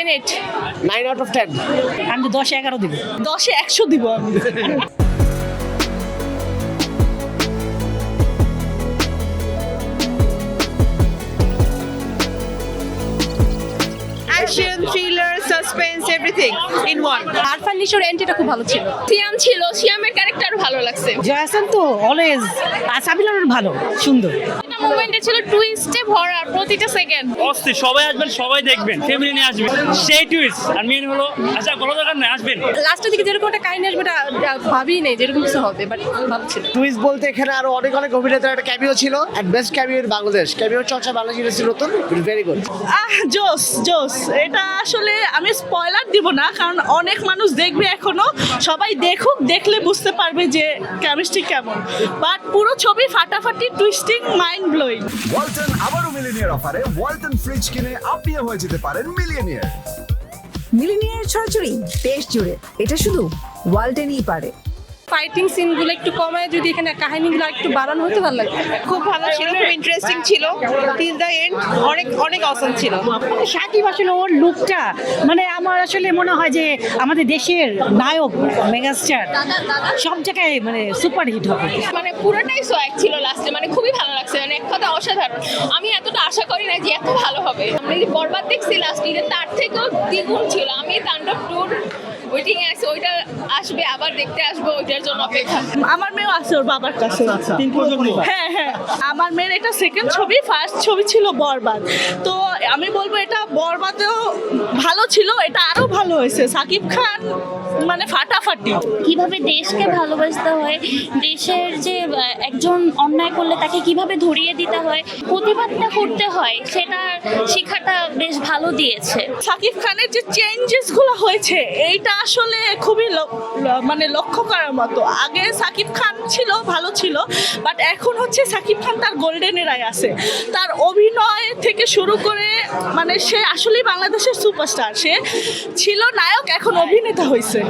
Ten eight nine out of ten আমি দশে এগারো দিব। দশে একশো দিব আমি। Action thriller suspense everything in one Arfan নিশোর এন্ট্রিটা খুব ভালো ছিল। সিয়াম ছিল সিয়ামের ক্যারেক্টার ভালো লাগছে। জয়াসান তো অলওয়েজ আর সাবিলার ভালো সুন্দর। মোমেন্টে ছিল টুইস্টে ভরা প্রতিটা সেকেন্ড অস্থির সবাই আসবেন সবাই দেখবেন ফ্যামিলি নিয়ে আসবেন। সেই টুইস্ট আর মেন হলো আচ্ছা কোনো দরকার নেই আসবেন। লাস্টের দিকে যেরকম একটা কাহিনী আসবে ভাবি নেই যেরকম কিছু হবে বাট ভালো ছিল টুইস্ট বলতে এখানে আরও অনেক অনেক অভিনেতার একটা ক্যামিও ছিল and best cameo in Bangladesh cameo চর্চা বাংলাদেশ ইউনিভার্সিটি নতুন ভেরি গুড আহ জোস জোস। এটা আসলে আমি স্পয়লার দিব না কারণ অনেক মানুষ দেখবে এখনও। সবাই দেখুক দেখলে বুঝতে পারবে যে কেমিস্ট্রি কেমন। বাট পুরো ছবি ফাটাফাটি টুইস্টিং মাইন্ড ব্লোয়িং ওয়ালটন আবারও মিলিনিয়ার অফারে ওয়ালটন ফ্রিজ কিনে আপনিও হয়ে যেতে পারেন মিলিয়নিয়ার মিলিনিয়ার ছড়াছড়ি দেশ জুড়ে। এটা শুধু ওয়ালটেনই পারে। ফাইটিং সিনগুলো একটু কমায় যদি এখানে কাহিনীগুলো একটু বাড়ানো হতে ভালো লাগতো। খুব ভালো ছিল খুব ইন্টারেস্টিং ছিল। টিল দ্য এন্ড অনেক অনেক অসম ছিল। সাকিব আসলে ওর লুকটা মানে আমার আসলে মনে হয় যে আমাদের দেশের নায়ক মেগাস্টার সব জায়গায় মানে সুপার হিট হবে। মানে পুরোটাই সোয়াগ ছিল লাস্টে মানে খুবই অসাধারণ। আমি এতটা আশা করি না যে এত ভালো হবে। আমরা যে বরবাদ দেখছি লাস্ট ইয়ার তার থেকেও দ্বিগুণ ছিল। আমি তাণ্ডব টুর ওয়েটিং এ আছি ওইটা আসবে আবার দেখতে আসব ওইটার জন্য অপেক্ষা। আমার মেয়েও আছে ওর বাবার কাছে। হ্যাঁ হ্যাঁ। আমার মেয়ের এটা সেকেন্ড ছবি ফার্স্ট ছবি ছিল বরবাদ। তো আমি বলব এটা বরবাদেও ভালো ছিল এটা আরও ভালো হয়েছে। সাকিব খান মানে ফাটাফাটি। কীভাবে দেশকে ভালোবাসতে হয় দেশের যে একজন অন্যায় করলে তাকে কীভাবে ধরিয়ে দিতে হয় প্রতিবাদটা করতে হয় সেটা শেখাটা বেশ ভালো দিয়েছে। সাকিব খানের যে চেঞ্জেসগুলো হয়েছে, এইটা আসলে খুবই মানে লক্ষ্য করার মতো। আগে সাকিব খান ছিল, ভালো ছিল বাট এখন হচ্ছে সাকিব খান তার গোল্ডেন এরায় আছে। তার অভিনয় থেকে শুরু করে মানে সে আসলেই বাংলাদেশের সুপারস্টার সে ছিল নায়ক, এখন অভিনেতা হয়েছে।